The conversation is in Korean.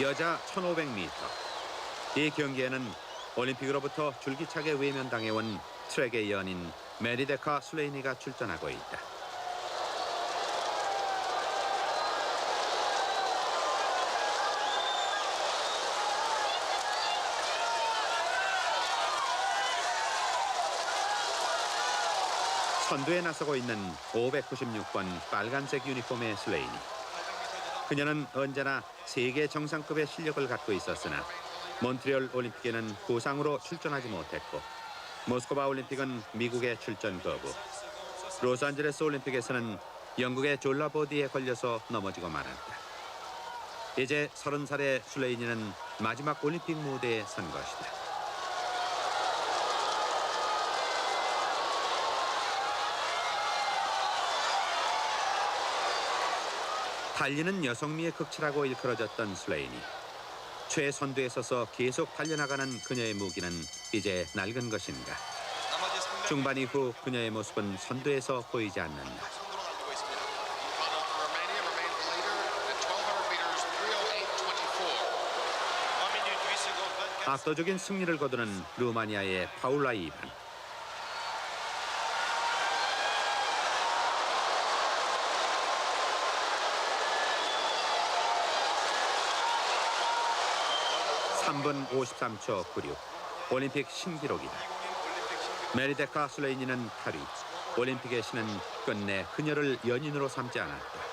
여자 1500m. 이 경기에는 올림픽으로부터 줄기차게 외면당해온 트랙의 연인 메리데카 슬레이니가 출전하고 있다. 선두에 나서고 있는 596번 빨간색 유니폼의 슬레이니. 그녀는 언제나 세계 정상급의 실력을 갖고 있었으나 몬트리올 올림픽에는 부상으로 출전하지 못했고 모스크바 올림픽은 미국의 출전 거부. 로스안젤레스 올림픽에서는 영국의 졸라보디에 걸려서 넘어지고 말았다. 이제 30살의 슬레이니는 마지막 올림픽 무대에 선 것이다. 달리는 여성미의 극치라고 일컬어졌던 슬레인이 최선두에 서서 계속 달려나가는 그녀의 무기는 이제 낡은 것인가. 나머지 300m 중반 이후 그녀의 모습은 선두에서 보이지 않는다. 선두로 달리고 있습니다. Romania remains the leader at 1200 meters 308.24. 압도적인 승리를 거두는 루마니아의 파울라 이반. 삼분 53초 96. 올림픽 신기록이다. 메리데카 슬레이니는 8위. 올림픽의 신은 끝내 그녀를 연인으로 삼지 않았다.